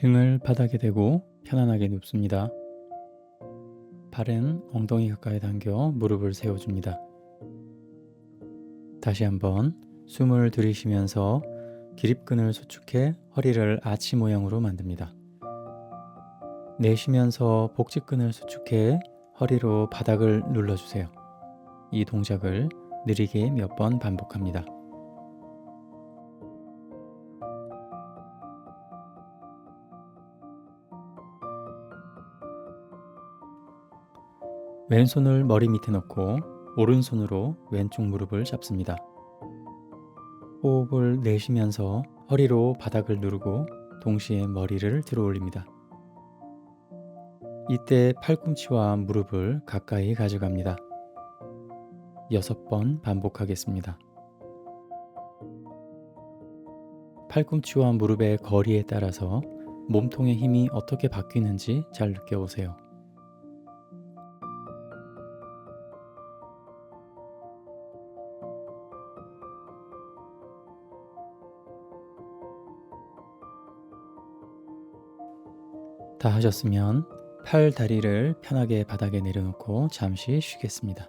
등을 바닥에 대고 편안하게 눕습니다. 발은 엉덩이 가까이 당겨 무릎을 세워줍니다. 다시 한번 숨을 들이쉬면서 기립근을 수축해 허리를 아치 모양으로 만듭니다. 내쉬면서 복직근을 수축해 허리로 바닥을 눌러주세요. 이 동작을 느리게 몇 번 반복합니다. 왼손을 머리 밑에 넣고 오른손으로 왼쪽 무릎을 잡습니다. 호흡을 내쉬면서 허리로 바닥을 누르고 동시에 머리를 들어 올립니다. 이때 팔꿈치와 무릎을 가까이 가져갑니다. 여섯 번 반복하겠습니다. 팔꿈치와 무릎의 거리에 따라서 몸통의 힘이 어떻게 바뀌는지 잘 느껴보세요. 다 하셨으면 팔 다리를 편하게 바닥에 내려놓고 잠시 쉬겠습니다.